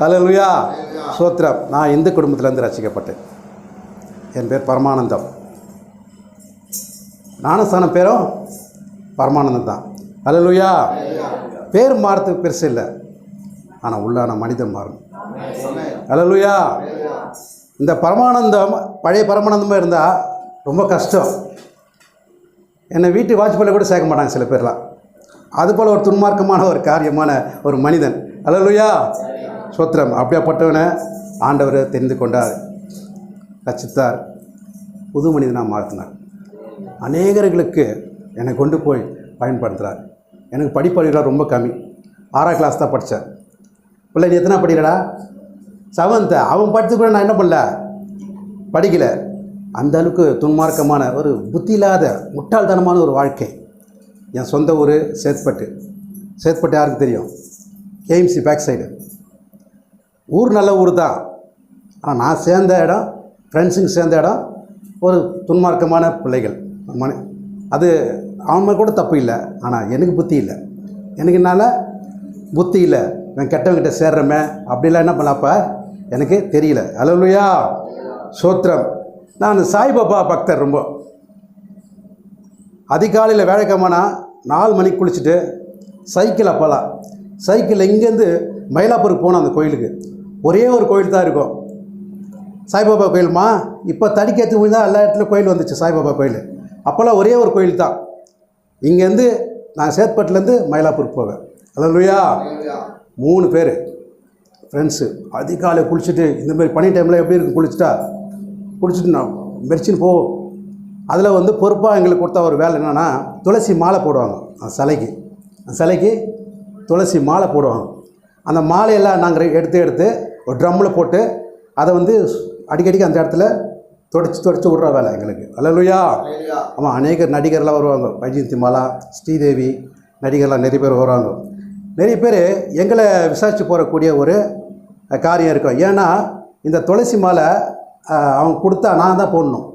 ஹalleluya. சோத்ரம் நான் இந்து குடும்பத்திலேருந்து ரசிக்கப்பட்டேன். என் பேர் பரமானந்தம். ஞானஸ்தானம் பேரும் பரமானந்தம் தான். ஹalleluya. பேர் மாறத்துக்கு பெருசு இல்லை. ஆனால் உள்ளான மனிதன் மாறணும் லுயா இந்த பரமானந்தம் பழைய பரமானந்தமாக இருந்தால் ரொம்ப கஷ்டம். என்னை வீட்டு வாட்ச்பேல கூட சேர்க்க மாட்டாங்க சில பேர்லாம். அதுபோல் ஒரு துன்மார்க்கமான ஒரு காரியமான ஒரு மனிதன். அல்லலுயா சோத்திரம். அப்படியாப்பட்டவனை ஆண்டவர் தெரிந்து கொண்டார். ரச்சித்தார் புது மனிதனாக மாற்றினார். அநேகர்களுக்கு என்னை கொண்டு போய் பயன்படுத்துகிறார் எனக்கு படிப்பறிவுலாம் ரொம்ப கம்மி. ஆறாம் கிளாஸ் தான் படித்தேன். பிள்ளை நீ எத்தனை படிக்கிறடா? செவன்த்து அவன் படித்து கூட நான் என்ன பண்ணல? படிக்கலை. அந்த அளவுக்கு துன்மார்க்கமான ஒரு புத்தி இல்லாத முட்டாள்தனமான ஒரு வாழ்க்கை. என் சொந்த ஊர் சேத்பட்டு. சேத்பட்டு யாருக்கு தெரியும்? கேஎம்சி பேக் சைடு ஊர் நல்ல ஊர் தான். ஆனால் நான் சேர்ந்த இடம் ஃப்ரெண்ட்ஸுங்க சேர்ந்த இடம் ஒரு துன்மார்க்கமான பிள்ளைகள். மனி அது அவன் கூட தப்பு இல்லை. ஆனால் எனக்கு புத்தி இல்லை. எனக்கு என்னால் புத்தி இல்லை. நான் கெட்டவங்கிட்ட சேர்றமே. அப்படிலாம் என்ன பண்ணப்ப எனக்கு தெரியல. அலலுயா சோத்திரம். நான் சாய்பாபா பக்தர் ரொம்ப. அதிகாலையில் வேலைக்கிழமைனா நாலு மணிக்கு குளிச்சுட்டு சைக்கிளில் போகலாம் சைக்கிள் இங்கேருந்து மயிலாப்பூருக்கு போனோம் அந்த கோயிலுக்கு. ஒரே ஒரு கோயில் தான் இருக்கும். சாய்பாபா கோயிலுமா? இப்போ தடிக்கேற்று விழுந்தா எல்லா இடத்துலையும் கோயில் வந்துச்சு சாய்பாபா கோயில். அப்போல்லாம் ஒரே ஒரு கோயில் தான். இங்கேருந்து நான் சேத்பட்டுலேருந்து மயிலாப்பூருக்கு போவேன். அல்லையா மூணு பேர். ஃப்ரெண்ட்ஸு அதிகாலை குளிச்சுட்டு இந்த மாதிரி பனி டைமில் எப்படி இருக்கும் குளிச்சுட்டா? குளிச்சுட்டு நான் மெரிச்சின்னு போவோம். அதில் வந்து பொறுப்பாக எங்களுக்கு கொடுத்த ஒரு வேலை என்னென்னா துளசி மாலை போடுவாங்க. அந்த சிலைக்கு. அந்த சிலைக்கு துளசி மாலை போடுவாங்க. அந்த மாலையெல்லாம் நாங்கள் எடுத்து எடுத்து ஒரு ட்ரம்மில் போட்டு அதை வந்து அடிக்கடிக்கு அந்த இடத்துல தொடச்சி தொடச்சி விட்ற வேலை எங்களுக்கு. அல்லலுயா. ஆமாம் அநேக நடிகர்லாம் வருவாங்க. வைஜெயந்தி மாலா ஸ்ரீதேவி நடிகர்லாம் நிறைய பேர் வருவாங்க. நிறைய பேர் எங்களை விசாரித்து போகக்கூடிய ஒரு காரியம் இருக்கும். ஏன்னா இந்த துளசி மாலை அவங்க கொடுத்தா நான் தான் போடணும்.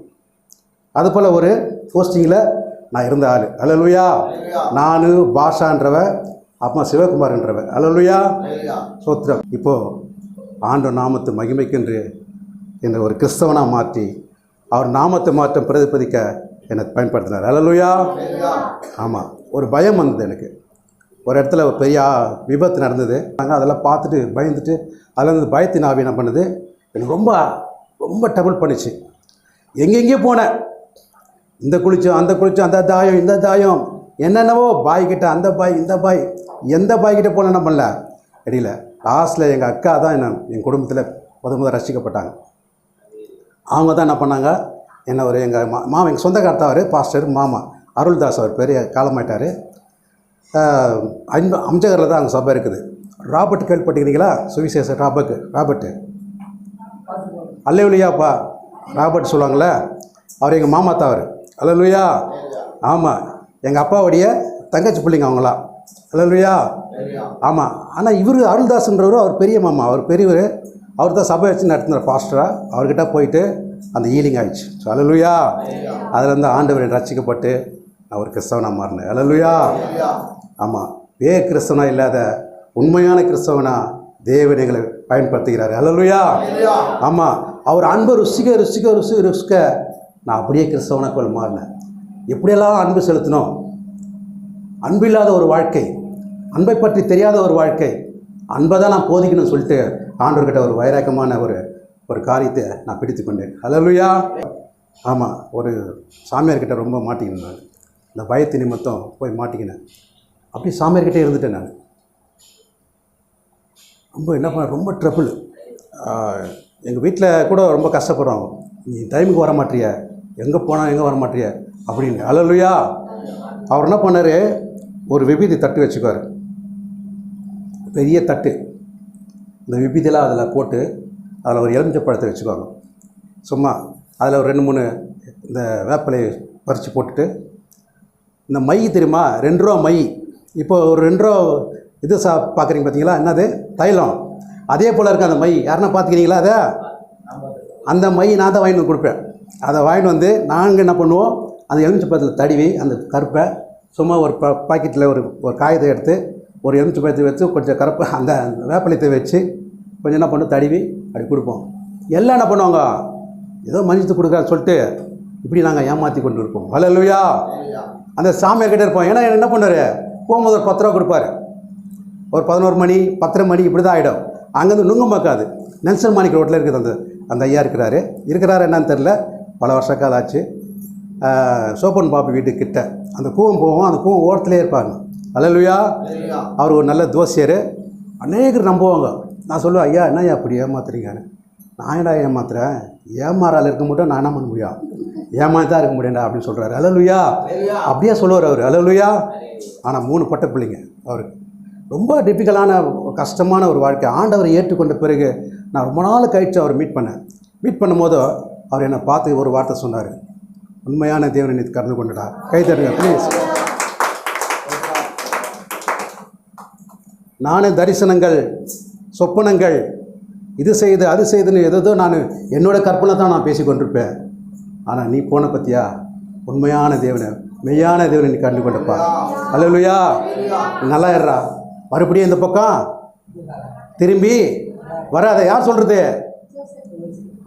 அதுபோல் ஒரு போஸ்டிங்கில் நான் இருந்த ஆள். அலலுயா நான் பாஷான்றவ அம்மா சிவகுமார்ன்றவ. அலலுயா சோத்திரம் இப்போது ஆண்டு நாமத்து மகிமைக்கென்று என்னை ஒரு கிறிஸ்தவனாக மாற்றி அவர் நாமத்தை மாற்றம் பிரதிபலிக்க என்னை பயன்படுத்தினார். அலலுயா ஆமாம் ஒரு பயம் வந்தது எனக்கு. ஒரு இடத்துல ஒரு பெரிய விபத்து நடந்தது. நாங்கள் அதெல்லாம் பார்த்துட்டு பயந்துட்டு அதில் இருந்து பயத்தின் ஆவி என்ன பண்ணுது? எனக்கு ரொம்ப ரொம்ப டபுள் பண்ணிச்சு. எங்கெங்கேயோ போனேன். இந்த குளிச்சோம் அந்த குளிச்சோம் அந்த தாயம் இந்த தாயம். என்னென்னவோ பாய் கிட்ட அந்த பாய் இந்த பாய் எந்த பாய் கிட்ட என்ன பண்ணல. இடையில லாஸ்ட்டில் எங்கள் அக்கா தான் என்ன என் குடும்பத்தில் முத முத ரசிக்கப்பட்டாங்க. அவங்க தான் என்ன பண்ணாங்க என்ன ஒரு எங்கள் மா மாமா எங்கள் சொந்தக்காரர் அவர் பாஸ்டர் மாமா அருள்தாஸ் அவர் பெரிய காலமாயிட்டார். அன்பு அம்ஜகரில் தான் அங்கே சபை இருக்குது. ராபர்ட் கேள்விப்பட்டுக்கிறீங்களா சுவிசேஷ ராபர்ட். ராபர்ட்டு அல்லையா ராபர்ட் சொல்லுவாங்களே அவர் எங்கள் மாமா தான் அவர். அல்லையா ஆமாம் எங்கள் அப்பாவுடைய தங்கச்சி பிள்ளைங்க அவங்களாம் அல்லையா ஆமாம் ஆனால் இவர் அருள்தாஸ்ன்றவர் அவர் பெரிய மாமா. அவர் பெரியவர். அவர் தான் சபை வச்சு நடத்துனார் பாஸ்டராக அவர்கிட்ட போயிட்டு அந்த ஈலிங் ஆயிடுச்சு. ஸோ அலலுயா அதுலேருந்து ஆண்டவர் ரசிக்கப்பட்டு ஒரு கிறிஸ்தவனாக மாறினேன். அலலுயா ஆமாம் வே கிறிஸ்தவனா இல்லாத உண்மையான கிறிஸ்தவனா தேவன் எங்களை பயன்படுத்துகிறார். அலலுயா ஆமாம் அவர் அன்பை ருசிக்க ருசிக்க ருசி ருசிக்க நான் அப்படியே கிறிஸ்தவனா போல் மாறினேன். எப்படியெல்லாம் அன்பு செலுத்தணும் அன்பில்லாத ஒரு வாழ்க்கை அன்பை பற்றி தெரியாத ஒரு வாழ்க்கை அன்பை தான் நான் போதிக்கணும்னு சொல்லிட்டு ஆண்டவர்கிட்ட ஒரு வைராக்கமான ஒரு ஒரு காரியத்தை நான் பிடித்து கொண்டேன். ஹalleluya ஆமாம் ஒரு சாமியார்கிட்ட ரொம்ப மாட்டிக்கினேன் இந்த பயத்து நிமித்தம் போய் மாட்டிக்கினேன். அப்படி சாமியார்கிட்டே இருந்துட்டேன் நான். ரொம்ப என்ன பண்ண ரொம்ப ட்ரபிள் எங்கள் வீட்டில் கூட ரொம்ப கஷ்டப்படுறோம். நீ டைமுக்கு வர மாட்டிய? எங்கே போனால் எங்கே வர மாட்டிய? அப்படின்னு. அலலுயா அவர் என்ன பண்ணார்? ஒரு விபூதி தட்டு வச்சுக்குவார். பெரிய தட்டு. இந்த விபூதியெல்லாம் அதில் போட்டு அதில் ஒரு எலுமிச்சை பழத்தை வச்சுக்குவாங்க. சும்மா அதில் ஒரு ரெண்டு மூணு இந்த வேப்பிலையை பறித்து போட்டுட்டு இந்த மை தெரியுமா? ரெண்டு ரூபா மை. இப்போ ஒரு ரெண்டு ரூபா இது சா பார்க்குறீங்க பார்த்தீங்களா என்னது? தைலம். அதே போல் இருக்குது அந்த மை. யாருன்னா பார்த்துக்கிறீங்களா அதை? அந்த மை நான் தான் வாங்கிட்டு வந்து கொடுப்பேன். அதை வாங்கிட்டு வந்து நாங்கள் என்ன பண்ணுவோம்? அந்த எலுமிச்சை பழத்தில் தடவி அந்த கருப்பை சும்மா ஒரு ப பாக்கெட்டில் ஒரு ஒரு காகிதம் எடுத்து ஒரு எலுமிச்சை பழத்தை வச்சு கொஞ்சம் கருப்பை அந்த வேப்பலத்தை வச்சு கொஞ்சம் என்ன பண்ணும்? தடவி அப்படி கொடுப்போம். எல்லாம் என்ன பண்ணுவாங்க? ஏதோ மன்னித்து கொடுக்க சொல்லிட்டு இப்படி நாங்கள் ஏமாற்றி கொண்டு இருப்போம். ஹalleluya. அந்த சாமியார் கிட்ட இருப்போம். ஏன்னா என்ன பண்ணுவார்? போகும்போது ஒரு பத்து ரூபா கொடுப்பாரு. ஒரு பதினோரு மணி பத்தரை மணி இப்படி தான் ஆகிடும் அங்கேருந்து நுங்கம்பாக்காது நெல்சன் மாணிக்க ரோட்டில் இருக்குது அந்த அந்த ஐயா இருக்கிறாரு. இருக்கிறாரு என்னன்னு தெரில பல வருஷ காலம் ஆச்சு. சோப்பன் பாபு வீட்டுக்கு கிட்ட அந்த கூவம் போவோம் அந்த கூவம் ஓரத்துலேயே இருப்பாங்க. அல்லலுயா. அவர் ஒரு நல்ல தோசியர் அநேகர் நம்புவாங்க. நான் சொல்லுவேன் ஐயா என்ன அப்படி ஏமாத்துறீங்கன்னு? நான் என்னடா ஏமாத்துறேன்? ஏமாறால் இருக்க மட்டும் நான் என்ன பண்ண முடியும்? ஏமாந்து தான் இருக்க முடியும்டா அப்படின்னு சொல்கிறாரு அலலுயா அப்படியே சொல்லுவார் அவர். அலலுயா ஆனால் மூணு பட்ட பிள்ளைங்க அவருக்கு. ரொம்ப டிஃபிகலான கஷ்டமான ஒரு வாழ்க்கை. ஆண்டவரை ஏற்றுக்கொண்ட பிறகு நான் ரொம்ப நாள் கழித்து அவர் மீட் பண்ணேன். மீட் பண்ணும்போது அவர் என்னை பார்த்து ஒரு வார்த்தை சொன்னார். உண்மையான தேவனை நீ கலந்து கொண்டுடா. கை தருங்க ப்ளீஸ் நானே தரிசனங்கள் சொப்பனங்கள் இது செய்து அது செய்துன்னு எதோ நான் என்னோட கற்பனை தான் நான் பேசி கொண்டிருப்பேன். ஆனால் நீ போன பற்றியா உண்மையான தேவனை மெய்யான தேவனை நீ கண்டு கொண்டப்பா. அல்லலுயா. நல்லா இருறா மறுபடியும் இந்த பக்கம். திரும்பி. வராத யார் சொல்கிறது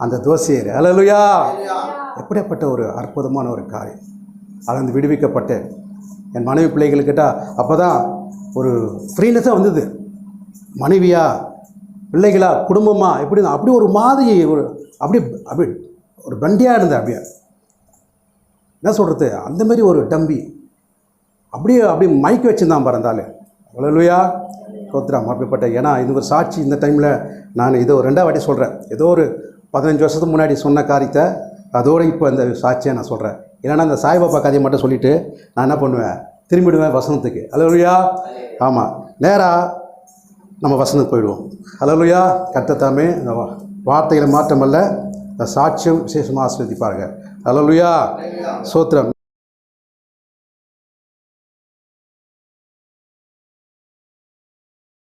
அந்த தோசியர். அல்லலுயா எப்படிப்பட்ட ஒரு அற்புதமான ஒரு காரியம். அதில் விடுவிக்கப்பட்டேன் என் மனைவி பிள்ளைகளுக்கிட்ட அப்போ தான் ஒரு ஃப்ரீனஸாக வந்தது. மனைவியா பிள்ளைகளா குடும்பமா எப்படி அப்படி ஒரு மாதிரி ஒரு அப்படி அப்படி ஒரு பண்டியாக இருந்தேன் அப்படியே. என்ன சொல்கிறது அந்த மாதிரி ஒரு டம்பி. அப்படியே அப்படியே மைக் வச்சுருந்தான் பாருந்தாள் அவ்வளோயா சோத்ரா அப்படிப்பட்ட ஏன்னா இது ஒரு சாட்சி. இந்த டைமில் நான் இதோ ரெண்டாவது வாட்டி சொல்கிறேன் ஏதோ ஒரு பதினஞ்சு வருஷத்துக்கு முன்னாடி சொன்ன காரியத்தை அதோடு இப்போ இந்த சாட்சியை நான் சொல்கிறேன் ஏன்னா அந்த சாய்பாபா கதையை மட்டும் சொல்லிவிட்டு நான் என்ன பண்ணுவேன்? திரும்பிடுவேன் வசனத்துக்கு. அலலுயா ஆமாம் நேராக நம்ம வசனத்துக்கு போயிடுவோம். அலலுயா கட்டத்தாமே இந்த வா- வார்த்தைகளை மாற்றமல்ல இந்த சாட்சியம் விசேஷமாக ஆஸ்வதிப்பார்கள் அலலுயா சோத்திரம்.